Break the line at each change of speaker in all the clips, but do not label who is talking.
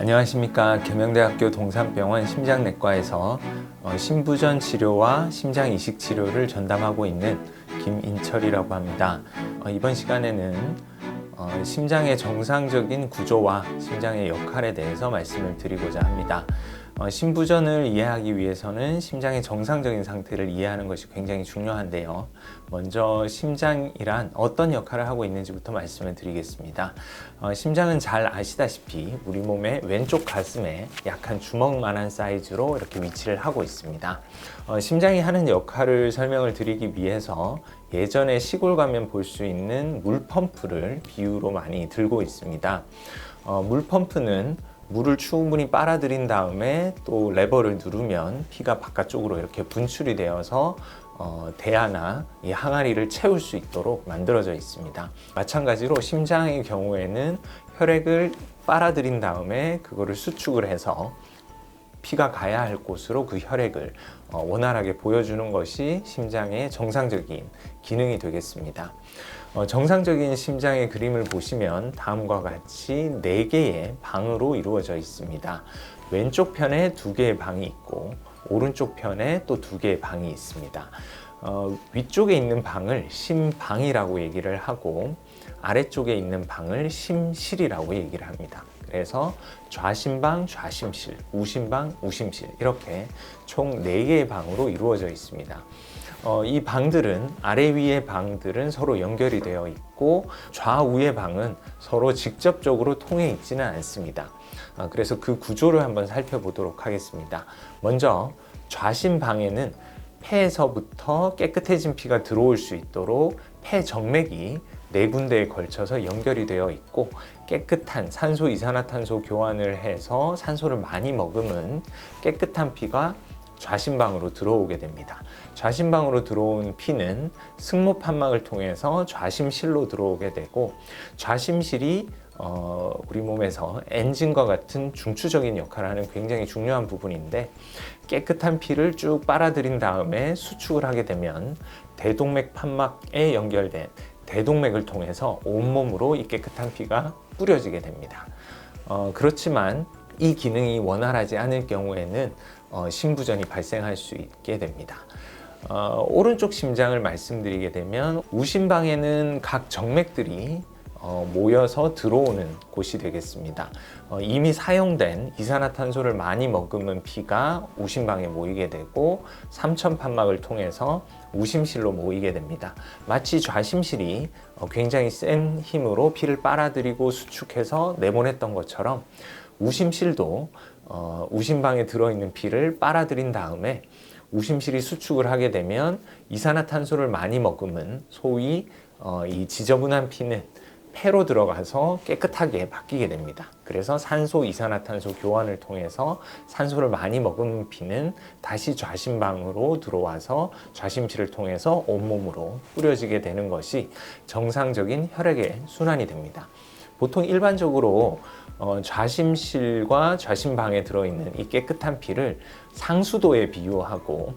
안녕하십니까 계명대학교 동산병원 심장내과에서 어, 심부전 치료와 심장 이식 치료를 전담하고 있는 김인철이라고 합니다. 어, 이번 시간에는 어, 심장의 정상적인 구조와 심장의 역할에 대해서 말씀을 드리고자 합니다. 어, 심부전을 이해하기 위해서는 심장의 정상적인 상태를 이해하는 것이 굉장히 중요한데요. 먼저 심장이란 어떤 역할을 하고 있는지부터 말씀을 드리겠습니다. 어, 심장은 잘 아시다시피 우리 몸의 왼쪽 가슴에 약한 주먹만한 사이즈로 이렇게 위치를 하고 있습니다. 어, 심장이 하는 역할을 설명을 드리기 위해서 예전에 시골 가면 볼 수 있는 물 펌프를 비유로 많이 들고 있습니다. 어, 물펌프는 물을 충분히 빨아들인 다음에 또 레버를 누르면 피가 바깥쪽으로 이렇게 분출이 되어서 어, 대야나 이 항아리를 채울 수 있도록 만들어져 있습니다. 마찬가지로 심장의 경우에는 혈액을 빨아들인 다음에 그거를 수축을 해서 피가 가야 할 곳으로 그 혈액을 어, 원활하게 보여주는 것이 심장의 정상적인 기능이 되겠습니다. 어, 정상적인 심장의 그림을 보시면 다음과 같이 네 개의 방으로 이루어져 있습니다. 왼쪽 편에 두 개의 방이 있고 오른쪽 편에 또두 개의 방이 있습니다. 어, 위쪽에 있는 방을 심방이라고 얘기를 하고 아래쪽에 있는 방을 심실이라고 얘기를 합니다. 그래서 좌심방, 좌심실, 우심방, 우심실 이렇게 총 4개의 방으로 이루어져 있습니다. 어, 이 방들은 아래 위의 방들은 서로 연결이 되어 있고 좌우의 방은 서로 직접적으로 통해 있지는 않습니다. 어, 그래서 그 구조를 한번 살펴보도록 하겠습니다. 먼저 좌심 방에는 폐에서부터 깨끗해진 피가 들어올 수 있도록 폐 정맥이 네 군데에 걸쳐서 연결이 되어 있고 깨끗한 산소 이산화탄소 교환을 해서 산소를 많이 머금은 깨끗한 피가 좌심방으로 들어오게 됩니다. 좌심방으로 들어온 피는 승모 판막을 통해서 좌심실로 들어오게 되고 좌심실이 어, 우리 몸에서 엔진과 같은 중추적인 역할을 하는 굉장히 중요한 부분인데 깨끗한 피를 쭉 빨아들인 다음에 수축을 하게 되면 대동맥 판막에 연결된 대동맥을 통해서 온몸으로 이 깨끗한 피가 뿌려지게 됩니다. 어, 그렇지만 이 기능이 원활하지 않을 경우에는 어, 심부전이 발생할 수 있게 됩니다. 어, 오른쪽 심장을 말씀드리게 되면 우심방에는 각 정맥들이 어, 모여서 들어오는 곳이 되겠습니다. 어, 이미 사용된 이산화탄소를 많이 머금은 피가 우심방에 모이게 되고 삼천판막을 통해서 우심실로 모이게 됩니다. 마치 좌심실이 어, 굉장히 센 힘으로 피를 빨아들이고 수축해서 내보냈던 것처럼 우심실도 어, 우심방에 들어있는 피를 빨아들인 다음에 우심실이 수축을 하게 되면 이산화탄소를 많이 머금은 소위 어, 이 지저분한 피는 폐로 들어가서 깨끗하게 바뀌게 됩니다. 그래서 산소 이산화탄소 교환을 통해서 산소를 많이 머금은 피는 다시 좌심방으로 들어와서 좌심실을 통해서 온몸으로 뿌려지게 되는 것이 정상적인 혈액의 순환이 됩니다. 보통 일반적으로 어, 좌심실과 좌심방에 들어있는 이 깨끗한 피를 상수도에 비유하고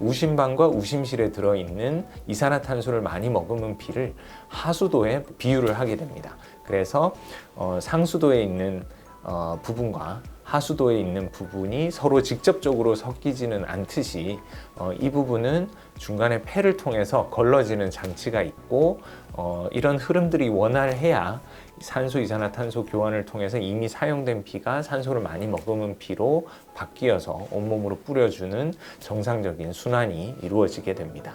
우심방과 우심실에 들어있는 이산화탄소를 많이 머금은 피를 하수도에 비유를 하게 됩니다. 그래서 어, 상수도에 있는 어, 부분과 하수도에 있는 부분이 서로 직접적으로 섞이지는 않듯이 어, 이 부분은 중간에 폐를 통해서 걸러지는 장치가 있고 어, 이런 흐름들이 원활해야 산소 이산화탄소 교환을 통해서 이미 사용된 피가 산소를 많이 머금은 피로 바뀌어서 온몸으로 뿌려주는 정상적인 순환이 이루어지게 됩니다.